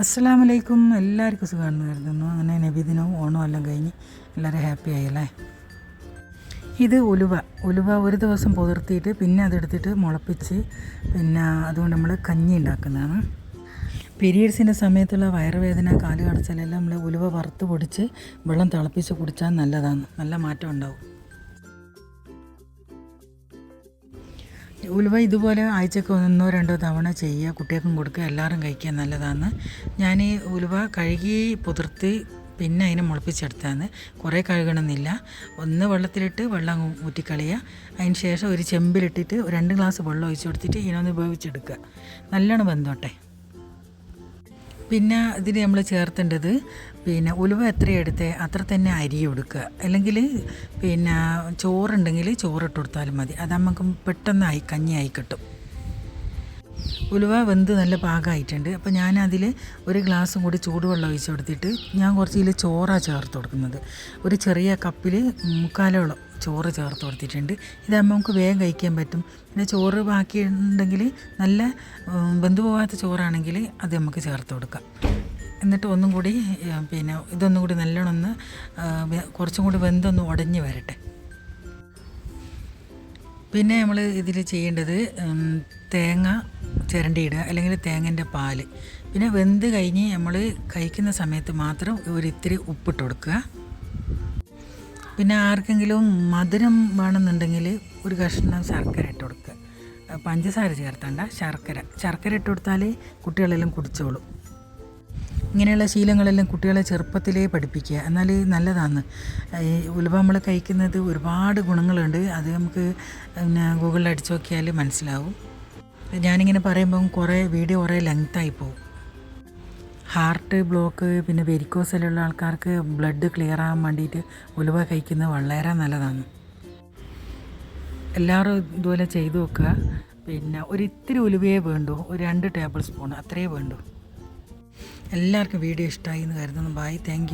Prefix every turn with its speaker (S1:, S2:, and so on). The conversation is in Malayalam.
S1: അസ്സലാമലൈക്കും. എല്ലാവർക്കും സുഖമാണെന്ന് കരുതുന്നു. അങ്ങനെ നബിദിനവും ഓണവും എല്ലാം കഴിഞ്ഞ് എല്ലാവരും ഹാപ്പി ആയല്ലേ? ഇത് ഉലുവ. ഉലുവ ഒരു ദിവസം പുതിർത്തിയിട്ട് പിന്നെ അതെടുത്തിട്ട് മുളപ്പിച്ച് പിന്നെ അതുകൊണ്ട് നമ്മൾ കഞ്ഞി ഉണ്ടാക്കുന്നതാണ്. പീരീഡ്സിന്റെ സമയത്തുള്ള വയറുവേദന കാൽ കടച്ചാലെല്ലാം നമ്മൾ ഉലുവ വറുത്ത് പൊടിച്ച് വെള്ളം തിളപ്പിച്ച് കുടിച്ചാൽ നല്ലതാണ്. നല്ല മാറ്റം ഉണ്ടാവും. ഉലുവ ഇതുപോലെ ആഴ്ചക്ക് ഒന്നോ രണ്ടോ തവണ ചെയ്യുക കുട്ടികൾക്കും കൊടുക്കുക എല്ലാവരും കഴിക്കുക നല്ലതാണ് ഞാൻ ഈ ഉലുവ കഴുകി പുതിർത്തി പിന്നെ അതിനെ മുളപ്പിച്ചെടുത്താണ് കുറേ കഴുകണമെന്നില്ല. ഒന്ന് വെള്ളത്തിലിട്ട് വെള്ളം ഊറ്റിക്കളയുക. അതിന് ശേഷം ഒരു ചെമ്പിലിട്ടിട്ട് രണ്ട് ഗ്ലാസ് വെള്ളം ഒഴിച്ച് കൊടുത്തിട്ട് ഇതിനൊന്ന് ഉപയോഗിച്ചെടുക്കുക. നല്ലോണം വെന്തോട്ടെ. പിന്നെ ഇതിന് നമ്മൾ ചേർത്തേണ്ടത് പിന്നെ ഉലുവ എത്ര എടുത്തേ അത്ര തന്നെ അരി കൊടുക്കുക. അല്ലെങ്കിൽ പിന്നെ ചോറുണ്ടെങ്കിൽ ചോറിട്ട് കൊടുത്താലും മതി. അത് നമുക്ക് പെട്ടെന്നായി കഞ്ഞിയായി കിട്ടും. ഉലുവ വെന്ത് നല്ല പാകമായിട്ടുണ്ട്. അപ്പോൾ ഞാൻ അതിൽ ഒരു ഗ്ലാസ്സും കൂടി ചൂടുവെള്ളം ഒഴിച്ച് കൊടുത്തിട്ട് ഞാൻ കുറച്ച് ഇതിൽ ചോറാണ് ചേർത്ത് കൊടുക്കുന്നത്. ഒരു ചെറിയ കപ്പിൽ മുക്കാലോളം ചോറ് ചേർത്ത് കൊടുത്തിട്ടുണ്ട്. ഇതാകുമ്പോൾ നമുക്ക് വേഗം കഴിക്കാൻ പറ്റും. പിന്നെ ചോറ് ബാക്കിയുണ്ടെങ്കിൽ നല്ല ബന്ധുപോകാത്ത പോകാത്ത ചോറാണെങ്കിൽ അത് നമുക്ക് ചേർത്ത് കൊടുക്കാം. എന്നിട്ട് ഒന്നും കൂടി പിന്നെ ഇതൊന്നും കൂടി നല്ലോണം ഒന്ന് കുറച്ചും കൂടി വെന്തൊന്ന് ഉടഞ്ഞ് വരട്ടെ. പിന്നെ നമ്മൾ ഇതിൽ ചെയ്യേണ്ടത് തേങ്ങ ചിരണ്ടിയിടുക അല്ലെങ്കിൽ തേങ്ങന്റെ പാൽ. പിന്നെ വെന്ത് കഴിഞ്ഞ് നമ്മൾ കഴിക്കുന്ന സമയത്ത് മാത്രം ഒരു ഇത്തിരി ഉപ്പിട്ട് കൊടുക്കുക. പിന്നെ ആർക്കെങ്കിലും മധുരം വേണമെന്നുണ്ടെങ്കിൽ ഒരു കഷ്ണം ശർക്കര ഇട്ട് കൊടുക്കുക പഞ്ചസാര ചേർത്തണ്ട ശർക്കര. ശർക്കര ഇട്ട് കൊടുത്താൽ കുട്ടികളെല്ലാം കുടിച്ചോളും. ഇങ്ങനെയുള്ള ശീലങ്ങളെല്ലാം കുട്ടികളെ ചെറുപ്പത്തിലേ പഠിപ്പിക്കുക. എന്നാൽ നല്ലതാണ്. ഈ ഉലുവ നമ്മൾ കഴിക്കുന്നത് ഒരുപാട് ഗുണങ്ങളുണ്ട്. അത് നമുക്ക് പിന്നെ ഗൂഗിളിൽ അടിച്ചു നോക്കിയാൽ മനസ്സിലാവും. ഞാനിങ്ങനെ പറയുമ്പം കുറേ വീഡിയോ കുറേ ലെങ്ത്തായി പോകും. ഹാർട്ട് ബ്ലോക്ക് പിന്നെ വെരിക്കോസിലുള്ള ആൾക്കാർക്ക് ബ്ലഡ് ക്ലിയർ ആകാൻ വേണ്ടിയിട്ട് ഉലുവ കഴിക്കുന്നത് വളരെ നല്ലതാണ്. എല്ലാവരും ഇതുപോലെ ചെയ്തു നോക്കുക. പിന്നെ ഒരു ഇത്തിരി ഉലുവയെ വേണ്ടു. ഒരു രണ്ട് ടേബിൾ സ്പൂൺ അത്രയേ വേണ്ടു. എല്ലാവർക്കും വീഡിയോ ഇഷ്ടമായി എന്ന് കരുതുന്നു. Bye thank